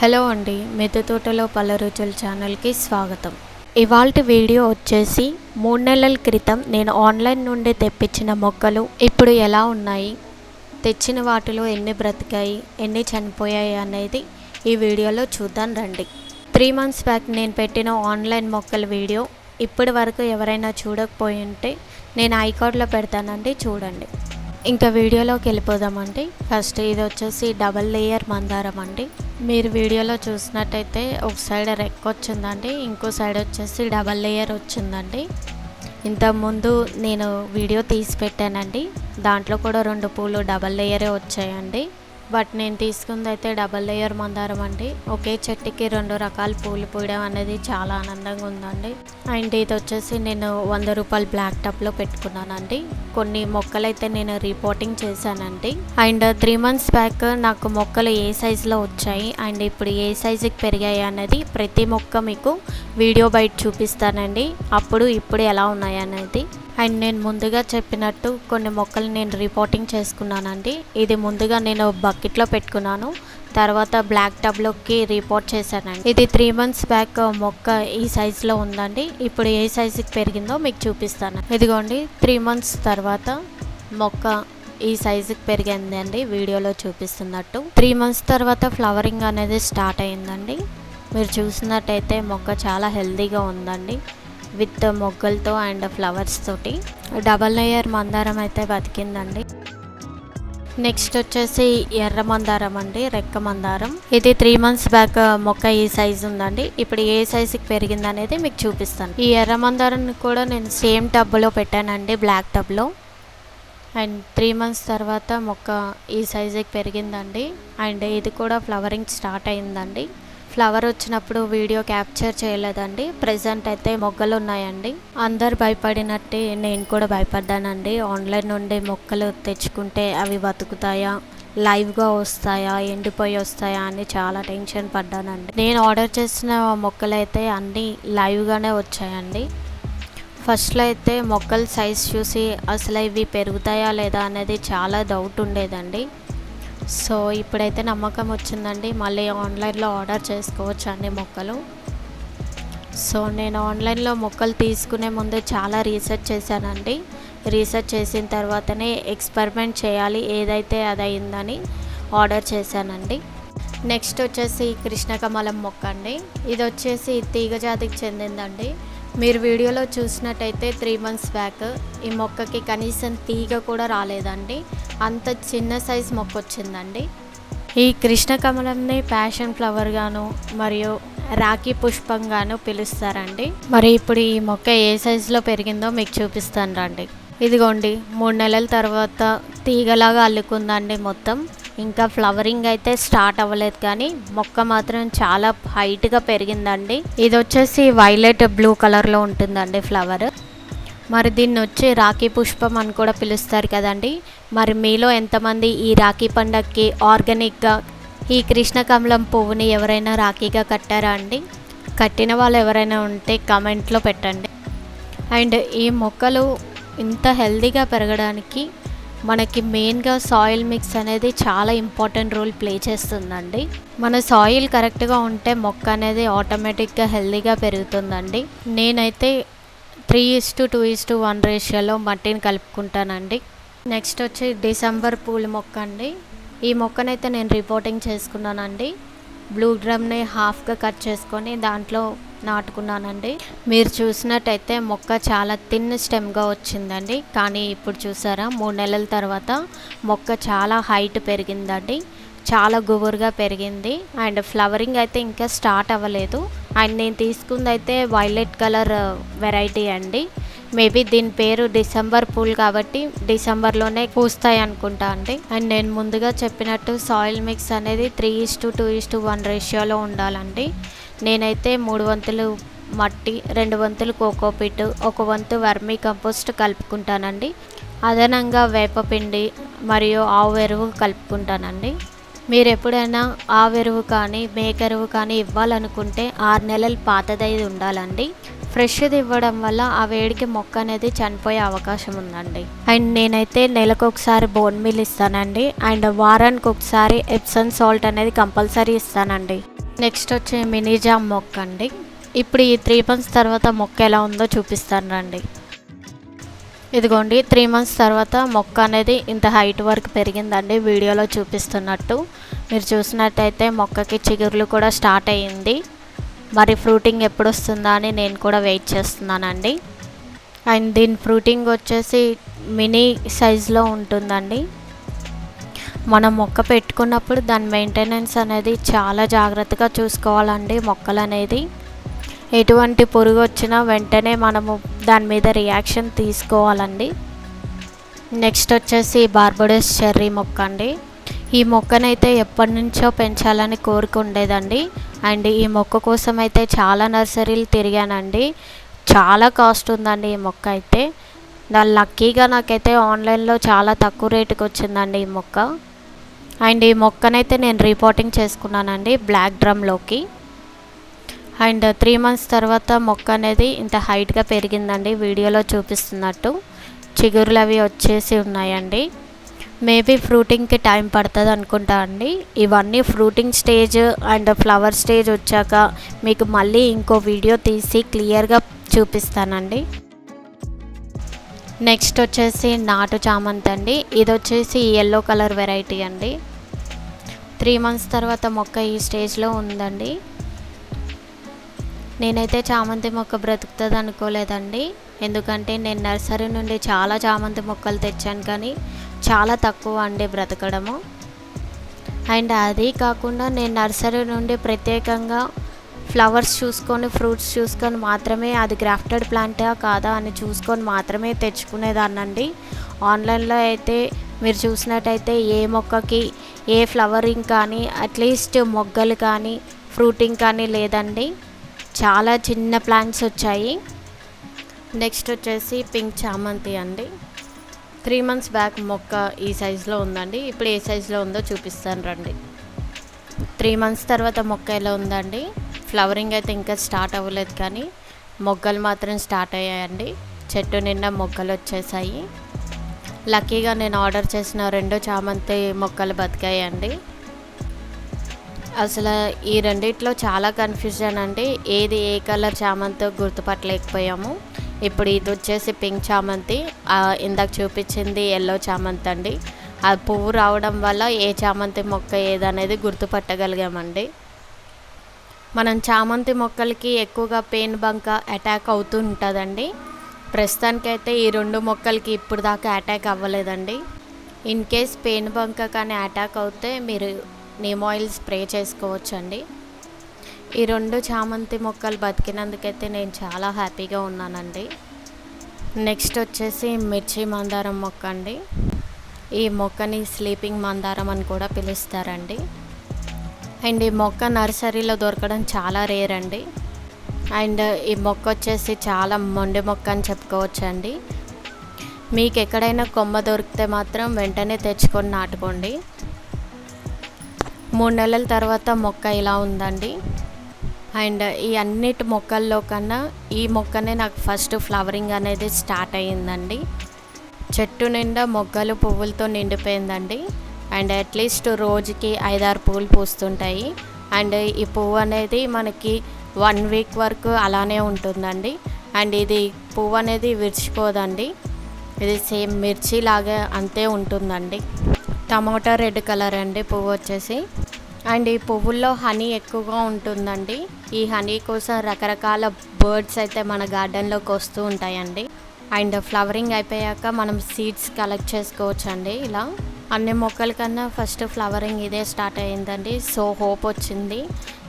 Hello అండి మిద్దె తోటలో పళ్ళ రుచుల ఛానల్కి స్వాగతం. ఇవాల్టి వీడియో వచ్చేసి మూడు నెలల క్రితం నేను ఆన్లైన్ నుండి తెప్పించిన మొక్కలు ఇప్పుడు ఎలా ఉన్నాయి తెచ్చిన వాటిలో ఎన్ని బ్రతికాయి ఎన్ని చనిపోయాయి అనేది ఈ వీడియోలో చూద్దాం రండి. త్రీ మంత్స్ బ్యాక్ నేను పెట్టిన ఆన్లైన్ మొక్కల వీడియో ఇప్పటి వరకు ఎవరైనా చూడకపోయి ఉంటే నేను ఐకార్డ్లో పెడతానండి చూడండి. ఇంకా వీడియోలోకి వెళ్ళిపోదామండి. ఫస్ట్ ఇది వచ్చేసి డబల్ లేయర్ మందారం అండి. మీరు వీడియోలో చూసినట్టయితే ఒక సైడ్ రెక్క వచ్చిందండి ఇంకో సైడ్ వచ్చేసి డబల్ లేయర్ వచ్చిందండి. ఇంతకుముందు నేను వీడియో తీసి పెట్టానండి. దాంట్లో కూడా రెండు పూలు డబల్ లేయరే వచ్చాయండి. బట్ నేను తీసుకుంది అయితే డబల్ లేయర్ మందారం అండి. ఒకే చెట్టుకి రెండు రకాల పూలు పూయడం అనేది చాలా ఆనందంగా ఉందండి. అండ్ ఇది వచ్చేసి నేను వంద రూపాయలు బ్లాక్ టాప్లో పెట్టుకున్నానండి. కొన్ని మొక్కలు అయితే నేను రిపోర్టింగ్ చేశానండి. అండ్ త్రీ మంత్స్ బ్యాక్ నాకు మొక్కలు ఏ సైజులో వచ్చాయి అండ్ ఇప్పుడు ఏ సైజుకి పెరిగాయి అనేది ప్రతి మొక్క మీకు వీడియో బయట చూపిస్తానండి. అప్పుడు ఇప్పుడు ఎలా ఉన్నాయి అనేది. అండ్ నేను ముందుగా చెప్పినట్టు కొన్ని మొక్కలు నేను రిపోర్టింగ్ చేసుకున్నానండి. ఇది ముందుగా నేను బకెట్లో పెట్టుకున్నాను. తర్వాత బ్లాక్ టబ్లోకి రిపోర్ట్ చేశానండి. ఇది త్రీ మంత్స్ బ్యాక్ మొక్క ఈ సైజులో ఉందండి. ఇప్పుడు ఏ సైజుకి పెరిగిందో మీకు చూపిస్తాను. ఇదిగోండి త్రీ మంత్స్ తర్వాత మొక్క ఈ సైజుకి పెరిగిందండి. వీడియోలో చూపిస్తున్నట్టు. త్రీ మంత్స్ తర్వాత ఫ్లవరింగ్ అనేది స్టార్ట్ అయిందండి. మీరు చూసినట్టయితే మొక్క చాలా హెల్తీగా ఉందండి. విత్ మొగ్గలతో అండ్ ఫ్లవర్స్ తోటి. డబల్ లేయర్ మందారం అయితే బతికిందండి. నెక్స్ట్ వచ్చేసి ఎర్ర మందారం అండి రెక్క మందారం. ఇది త్రీ మంత్స్ బ్యాక్ మొక్క ఈ సైజ్ ఉందండి. ఇప్పుడు ఏ సైజుకి పెరిగింది అనేది మీకు చూపిస్తాను. ఈ ఎర్ర మందారం కూడా నేను సేమ్ టబ్లో పెట్టానండి బ్లాక్ టబ్లో అండ్ త్రీ మంత్స్ తర్వాత మొక్క ఈ సైజుకి పెరిగిందండి. అండ్ ఇది కూడా ఫ్లవరింగ్ స్టార్ట్ అయిందండి. ఫ్లవర్ వచ్చినప్పుడు వీడియో క్యాప్చర్ చేయలేదండి. ప్రజెంట్ అయితే మొగ్గలు ఉన్నాయండి. అందరు భయపడినట్టే నేను కూడా భయపడ్డానండి. ఆన్లైన్ నుండి మొక్కలు తెచ్చుకుంటే అవి బతుకుతాయా? లైవ్గా వస్తాయా? ఎండిపోయి వస్తాయా? అని చాలా టెన్షన్ పడ్డానండి. నేను ఆర్డర్ చేసిన మొక్కలు అయితే అన్నీ లైవ్గానే వచ్చాయండి. ఫస్ట్లో అయితే మొక్కల సైజ్ చూసి అసలు ఇవి పెరుగుతాయా లేదా అనేది చాలా డౌట్ ఉండేదండి. సో ఇప్పుడైతే నమ్మకం వచ్చిందండి. మళ్ళీ ఆన్లైన్లో ఆర్డర్ చేసుకోవచ్చు అండి మొక్కలు. సో నేను ఆన్లైన్లో మొక్కలు తీసుకునే ముందు చాలా రీసెర్చ్ చేశానండి. రీసెర్చ్ చేసిన తర్వాతనే ఎక్స్పెరిమెంట్ చేయాలి ఏదైతే అది అయిందని ఆర్డర్ చేశానండి. నెక్స్ట్ వచ్చేసి కృష్ణకమలం మొక్క అండి. ఇది వచ్చేసి తీగ జాతికి చెందిందండి. మీరు వీడియోలో చూసినట్టయితే త్రీ మంత్స్ బ్యాక్ ఈ మొక్కకి కనీసం తీగ కూడా రాలేదండి. అంత చిన్న సైజ్ మొక్క వచ్చిందండి. ఈ కృష్ణ కమలంని ప్యాషన్ ఫ్లవర్గాను మరియు రాఖీ పుష్పంగాను పిలుస్తారండి. మరి ఇప్పుడు ఈ మొక్క ఏ సైజులో పెరిగిందో మీకు చూపిస్తాను రండి. ఇదిగోండి మూడు నెలల తర్వాత తీగలాగా అల్లుకుందండి మొత్తం. ఇంకా ఫ్లవరింగ్ అయితే స్టార్ట్ అవ్వలేదు కానీ మొక్క మాత్రం చాలా హైట్గా పెరిగిందండి. ఇది వచ్చేసి వైలెట్ బ్లూ కలర్లో ఉంటుందండి ఫ్లవర్ మరి దీన్ని వచ్చి రాఖీ పుష్పం అని కూడా పిలుస్తారు కదండి. మరి మీలో ఎంతమంది ఈ రాఖీ పండగకి ఆర్గానిక్గా ఈ కృష్ణకమలం పువ్వుని ఎవరైనా రాఖీగా కట్టారా అండి? కట్టిన వాళ్ళు ఎవరైనా ఉంటే కమెంట్లో పెట్టండి. అండ్ ఈ మొక్కలు ఇంత హెల్దీగా పెరగడానికి మనకి మెయిన్గా సాయిల్ మిక్స్ అనేది చాలా ఇంపార్టెంట్ రోల్ ప్లే చేస్తుందండి. మన సాయిల్ కరెక్ట్గా ఉంటే మొక్క అనేది ఆటోమేటిక్గా హెల్దీగా పెరుగుతుందండి. నేనైతే three is to two is to one రేషియోలో మట్టిని కలుపుకుంటానండి. నెక్స్ట్ వచ్చి డిసెంబర్ పూల మొక్క అండి. ఈ మొక్కనైతే నేను రిపోర్టింగ్ చేసుకున్నానండి. బ్లూ డ్రమ్ని హాఫ్గా కట్ చేసుకొని దాంట్లో నాటుకున్నానండి. మీరు చూసినట్టయితే మొక్క చాలా థిన్ స్టెమ్గా వచ్చిందండి. కానీ ఇప్పుడు చూసారా మూడు నెలల తర్వాత మొక్క చాలా హైట్ పెరిగిందండి. చాలా గుబురుగా పెరిగింది. అండ్ ఫ్లవరింగ్ అయితే ఇంకా స్టార్ట్ అవ్వలేదు. అండ్ నేను తీసుకుంది అయితే వైలెట్ కలర్ uh, వెరైటీ అండి. మేబీ దీని పేరు డిసెంబర్ పూల్ కాబట్టి డిసెంబర్లోనే పూస్తాయి అనుకుంటా అండి. అండ్ నేను ముందుగా చెప్పినట్టు సాయిల్ మిక్స్ అనేది three is to two is to one రేషియోలో ఉండాలండి. నేనైతే మూడు వంతులు మట్టి రెండు వంతులు కోకోపిట్ ఒక వంతు వర్మీ కంపోస్ట్ కలుపుకుంటానండి. అదనంగా వేపపిండి మరియు ఆవు ఎరువు కలుపుకుంటానండి. మీరు ఎప్పుడైనా ఆవెరువు కానీ మేకెరువు కానీ ఇవ్వాలనుకుంటే ఆరు నెలలు పాతదైది ఉండాలండి. ఫ్రెష్ది ఇవ్వడం వల్ల ఆ వేడికి మొక్క అనేది చనిపోయే అవకాశం ఉందండి. అండ్ నేనైతే నెలకు ఒకసారి బోన్ మిల్ ఇస్తానండి. అండ్ వారానికి ఒకసారి ఎప్సన్ సాల్ట్ అనేది కంపల్సరీ ఇస్తానండి. నెక్స్ట్ వచ్చే మినీ జామ్ మొక్క అండి ఇప్పుడు ఈ త్రీ మంత్స్ తర్వాత మొక్క ఎలా ఉందో చూపిస్తాను రండి. ఇదిగోండి త్రీ మంత్స్ తర్వాత మొక్క అనేది ఇంత హైట్ వరకు పెరిగిందండి. వీడియోలో చూపిస్తున్నట్టు. మీరు చూసినట్టయితే మొక్కకి చిగుర్లు కూడా స్టార్ట్ అయ్యింది. మరి ఫ్రూటింగ్ ఎప్పుడు వస్తుందా అని నేను కూడా వెయిట్ చేస్తున్నానండి. అండ్ దీని ఫ్రూటింగ్ వచ్చేసి మినీ సైజులో ఉంటుందండి. మనం మొక్క పెట్టుకున్నప్పుడు దాని మెయింటెనెన్స్ అనేది చాలా జాగ్రత్తగా చూసుకోవాలండి మొక్కలు అనేది ఎటువంటి పురుగు వచ్చినా వెంటనే మనము దాని మీద రియాక్షన్ తీసుకోవాలండి. నెక్స్ట్ వచ్చేసి బార్బడోస్ చెర్రీ మొక్క అండి. ఈ మొక్కనైతే ఎప్పటి నుంచో పెంచాలని కోరిక ఉండేదండి అండ్ ఈ మొక్క కోసం అయితే చాలా నర్సరీలు తిరిగానండి. చాలా కాస్ట్ ఉందండి ఈ మొక్క అయితే. దాని లక్కీగా నాకైతే ఆన్లైన్లో చాలా తక్కువ రేటుకి వచ్చిందండి ఈ మొక్క. అండ్ ఈ మొక్కనైతే నేను రిపోర్టింగ్ చేసుకున్నానండి బ్లాక్ డ్రమ్లోకి. అండ్ త్రీ మంత్స్ తర్వాత మొక్క అనేది ఇంత హైట్గా పెరిగిందండి. వీడియోలో చూపిస్తున్నట్టు. చిగురులు అవి వచ్చేసి ఉన్నాయండి. మేబీ ఫ్రూటింగ్కి టైం పడుతుంది అనుకుంటా అండి. ఇవన్నీ fruiting stage and flower stage వచ్చాక మీకు మళ్ళీ ఇంకో వీడియో తీసి క్లియర్గా చూపిస్తానండి. నెక్స్ట్ వచ్చేసి నాటు చామంతి అండి. ఇది వచ్చేసి ఎల్లో కలర్ వెరైటీ అండి. త్రీ మంత్స్ తర్వాత మొక్క ఈ స్టేజ్లో ఉందండి. నేనైతే చామంతి మొక్క బ్రతుకుతుంది అనుకోలేదండి. ఎందుకంటే నేను నర్సరీ నుండి చాలా చామంతి మొక్కలు తెచ్చాను కానీ చాలా తక్కువ అండి బ్రతకడము. అండ్ అది కాకుండా నేను నర్సరీ నుండి ప్రత్యేకంగా ఫ్లవర్స్ చూసుకొని ఫ్రూట్స్ చూసుకొని మాత్రమే అది గ్రాఫ్టెడ్ ప్లాంటా కాదా అని చూసుకొని మాత్రమే తెచ్చుకునేదాన్నండి. ఆన్లైన్లో అయితే మీరు చూసినట్టయితే ఏ మొక్కకి ఏ ఫ్లవరింగ్ కానీ అట్లీస్ట్ మొగ్గలు కానీ ఫ్రూటింగ్ కానీ లేదండి. చాలా చిన్న ప్లాంట్స్ వచ్చాయి. నెక్స్ట్ వచ్చేసి పింక్ చామంతి అండి. త్రీ మంత్స్ బ్యాక్ మొక్క ఈ సైజులో ఉందండి. ఇప్పుడు ఏ సైజులో ఉందో చూపిస్తాను రండి. త్రీ మంత్స్ తర్వాత మొక్క ఎలా ఉందండి? ఫ్లవరింగ్ అయితే ఇంకా స్టార్ట్ అవ్వలేదు కానీ మొగ్గలు మాత్రం స్టార్ట్ అయ్యాయండి. చెట్టు నిండా మొగ్గలు వచ్చేసాయి. లక్కీగా నేను ఆర్డర్ చేసిన రెండు చామంతి మొక్కలు బతికాయండి. అసలు ఈ రెండిట్లో చాలా కన్ఫ్యూజన్ అండి. ఏది ఏ కలర్ చామంతో గుర్తుపట్టలేకపోయాము. ఇప్పుడు ఇది వచ్చేసి పింక్ చామంతి. ఇందాక చూపించింది ఎల్లో చామంతి అండి. ఆ పువ్వు రావడం వల్ల ఏ చామంతి మొక్క ఏదనేది గుర్తుపట్టగలిగామండి. మనం చామంతి మొక్కలకి ఎక్కువగా పెయిన్ బంక అటాక్ అవుతూ ఉంటుందండి. ప్రస్తుతానికైతే ఈ రెండు మొక్కలకి ఇప్పుడు దాకా అటాక్ అవ్వలేదండి. ఇన్ కేస్ పెయిన్ బంక కానీ అటాక్ అవుతే మీరు నీమ్ ఆయిల్ స్ప్రే చేసుకోవచ్చండి. ఈ రెండు చామంతి మొక్కలు బతికినందుకైతే నేను చాలా హ్యాపీగా ఉన్నానండి. నెక్స్ట్ వచ్చేసి మిర్చి మందారం మొక్క అండి. ఈ మొక్కని స్లీపింగ్ మందారం అని కూడా పిలుస్తారండి. అండ్ ఈ మొక్క నర్సరీలో దొరకడం చాలా రేర్ అండి. అండ్ ఈ మొక్క వచ్చేసి చాలా మొండి మొక్క అని చెప్పుకోవచ్చండి. మీకు ఎక్కడైనా కొమ్మ దొరికితే మాత్రం వెంటనే తెచ్చుకొని నాటుకోండి. మూడు నెలల తర్వాత మొక్క ఇలా ఉందండి. అండ్ ఈ అన్నిటి మొక్కల్లో కన్నా ఈ మొక్కనే నాకు ఫస్ట్ ఫ్లవరింగ్ అనేది స్టార్ట్ అయ్యిందండి. చెట్టు నిండా మొగ్గలు పువ్వులతో నిండిపోయిందండి. అండ్ అట్లీస్ట్ రోజుకి ఐదారు పువ్వులు పూస్తుంటాయి. అండ్ ఈ పువ్వు అనేది మనకి వన్ వీక్ వరకు అలానే ఉంటుందండి. అండ్ ఇది పువ్వు అనేది విడిచిపోదండి ఇది సేమ్ మిర్చి లాగా అంతే ఉంటుందండి. టమాటా రెడ్ కలర్ అండి పువ్వు వచ్చేసి. అండ్ ఈ పువ్వుల్లో హనీ ఎక్కువగా ఉంటుందండి. ఈ హనీ కోసం రకరకాల బర్డ్స్ అయితే మన గార్డెన్లోకి వస్తూ ఉంటాయండి. అండ్ ఫ్లవరింగ్ అయిపోయాక మనం సీడ్స్ కలెక్ట్ చేసుకోవచ్చండి ఇలా. అన్ని మొక్కల కన్నా ఫస్ట్ ఫ్లవరింగ్ ఇదే స్టార్ట్ అయ్యిందండి. సో హోప్ వచ్చింది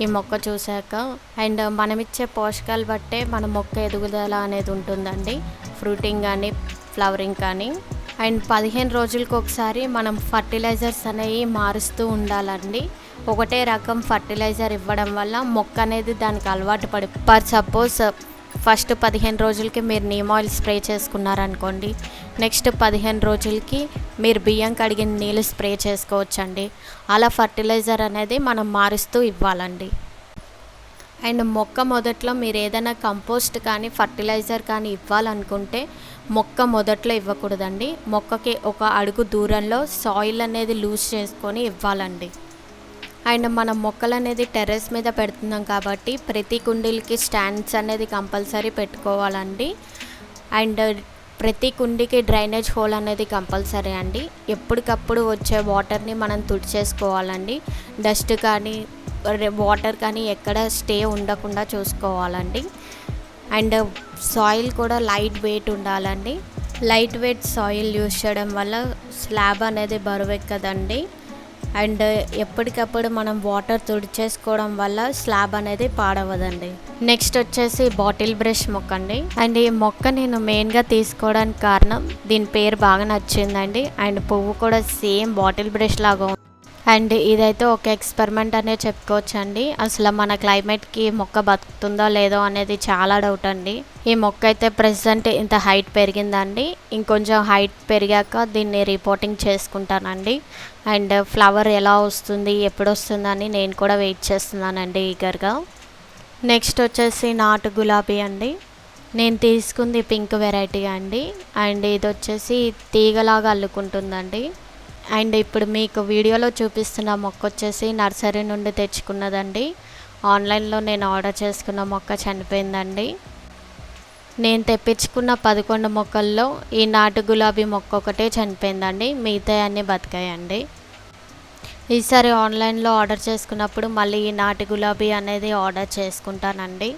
ఈ మొక్క చూశాక. అండ్ మనం ఇచ్చే పోషకాలు బట్టే మన మొక్క ఎదుగుదల అనేది ఉంటుందండి. ఫ్రూటింగ్ కానీ ఫ్లవరింగ్ కానీ. అండ్ పదిహేను రోజులకు ఒకసారి మనం ఫర్టిలైజర్స్ అనేవి మారుస్తూ ఉండాలండి. ఒకటే రకం ఫర్టిలైజర్ ఇవ్వడం వల్ల మొక్క అనేది దానికి అలవాటు పడి పర్ సపోజ్ ఫస్ట్ పదిహేను రోజులకి మీరు నీమ్ ఆయిల్ స్ప్రే చేసుకున్నారనుకోండి నెక్స్ట్ పదిహేను రోజులకి మీరు బియ్యం కడిగిన నీళ్ళు స్ప్రే చేసుకోవచ్చండి. అలా ఫర్టిలైజర్ అనేది మనం మారుస్తూ ఇవ్వాలండి. అండ్ మొక్క మొదట్లో మీరు ఏదైనా కంపోస్ట్ కానీ ఫర్టిలైజర్ కానీ ఇవ్వాలనుకుంటే మొక్క మొదట్లో ఇవ్వకూడదండి. మొక్కకి ఒక అడుగు దూరంలో సాయిల్ అనేది లూజ్ చేసుకొని ఇవ్వాలండి. అండ్ మనం మొక్కలు అనేది టెర్రస్ మీద పెడుతున్నాం కాబట్టి ప్రతి కుండీలకి స్టాండ్స్ అనేది కంపల్సరీ పెట్టుకోవాలండి. అండ్ ప్రతి కుండీకి డ్రైనేజ్ హోల్ అనేది కంపల్సరీ అండి. ఎప్పటికప్పుడు వచ్చే వాటర్ని మనం తుడిచేసుకోవాలండి. డస్ట్ కానీ వాటర్ కానీ ఎక్కడ స్టే ఉండకుండా చూసుకోవాలండి. అండ్ సాయిల్ కూడా లైట్ వెయిట్ ఉండాలండి. లైట్ వెయిట్ సాయిల్ యూస్ చేయడం వల్ల స్లాబ్ అనేది బరువెక్కదండి అండ్ ఎప్పటికప్పుడు మనం వాటర్ తుడిచేసుకోవడం వల్ల స్లాబ్ అనేది పాడవదండి. నెక్స్ట్ వచ్చేసి బాటిల్ బ్రష్ మొక్క అండి అండ్ ఈ మొక్క నేను మెయిన్గా తీసుకోవడానికి కారణం దీని పేరు బాగా నచ్చిందండి. అండ్ పువ్వు కూడా సేమ్ బాటిల్ బ్రష్ లాగా ఉంది అండ్ ఇదైతే ఒక ఎక్స్పెరిమెంట్ అనే చెప్పుకోవచ్చు అండి అసలు మన క్లైమేట్కి మొక్క బతుకుతుందో లేదో అనేది చాలా డౌట్ అండి. ఈ మొక్క అయితే ప్రజెంట్ ఇంత హైట్ పెరిగిందండి. ఇంకొంచెం హైట్ పెరిగాక దీన్ని రిపోర్టింగ్ చేసుకుంటానండి. అండ్ ఫ్లవర్ ఎలా వస్తుంది ఎప్పుడు వస్తుందని నేను కూడా వెయిట్ చేస్తున్నానండి ఈగర్గా. నెక్స్ట్ వచ్చేసి నాటు గులాబీ అండి. నేను తీసుకుంది పింక్ వెరైటీ అండి. అండ్ ఇది వచ్చేసి తీగలాగా అల్లుకుంటుందండి. అండ్ ఇప్పుడు మీకు వీడియోలో చూపిస్తున్న మొక్క వచ్చేసి నర్సరీ నుండి తెచ్చుకున్నదండి. ఆన్లైన్లో నేను ఆర్డర్ చేసుకున్న మొక్క చనిపోయిందండి. నేను తెప్పించుకున్న పదకొండు మొక్కల్లో ఈ నాటు గులాబీ మొక్క ఒకటే చనిపోయిందండి. మిగతా అన్నీ బతికాయండి. ఈసారి ఆన్లైన్లో ఆర్డర్ చేసుకున్నప్పుడు మళ్ళీ ఈ నాటు గులాబీ అనేది ఆర్డర్ చేసుకుంటానండి.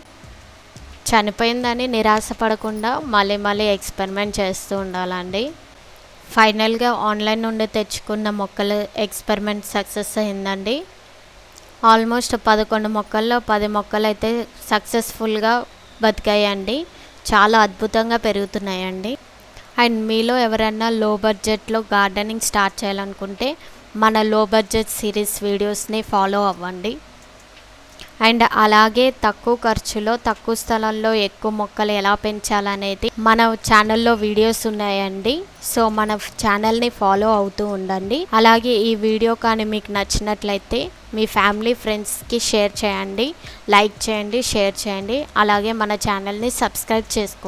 చనిపోయిందని నిరాశపడకుండా మళ్ళీ మళ్ళీ ఎక్స్పెరిమెంట్ చేస్తూ ఉండాలండి. ఫైనల్గా ఆన్లైన్ నుండి తెచ్చుకున్న మొక్కలు ఎక్స్పెరిమెంట్ సక్సెస్ అయిందండి. ఆల్మోస్ట్ పదకొండు మొక్కల్లో పది మొక్కలు అయితే సక్సెస్ఫుల్గా బతికాయండి. చాలా అద్భుతంగా పెరుగుతున్నాయండి. అండ్ మీలో ఎవరైనా లో బడ్జెట్లో గార్డెనింగ్ స్టార్ట్ చేయాలనుకుంటే మన లో బడ్జెట్ సిరీస్ వీడియోస్ని ఫాలో అవ్వండి. అండ్ అలాగే తక్కువ ఖర్చులో తక్కువ స్థలంలో ఎక్కువ మొక్కలు ఎలా పెంచాలనేది మన ఛానల్లో వీడియోస్ ఉన్నాయండి. సో మన ఛానల్ని ఫాలో అవుతూ ఉండండి. అలాగే ఈ వీడియో కానీ మీకు నచ్చినట్లయితే మీ ఫ్యామిలీ ఫ్రెండ్స్కి షేర్ చేయండి. లైక్ చేయండి షేర్ చేయండి. అలాగే మన ఛానల్ని సబ్స్క్రైబ్ చేసుకోండి.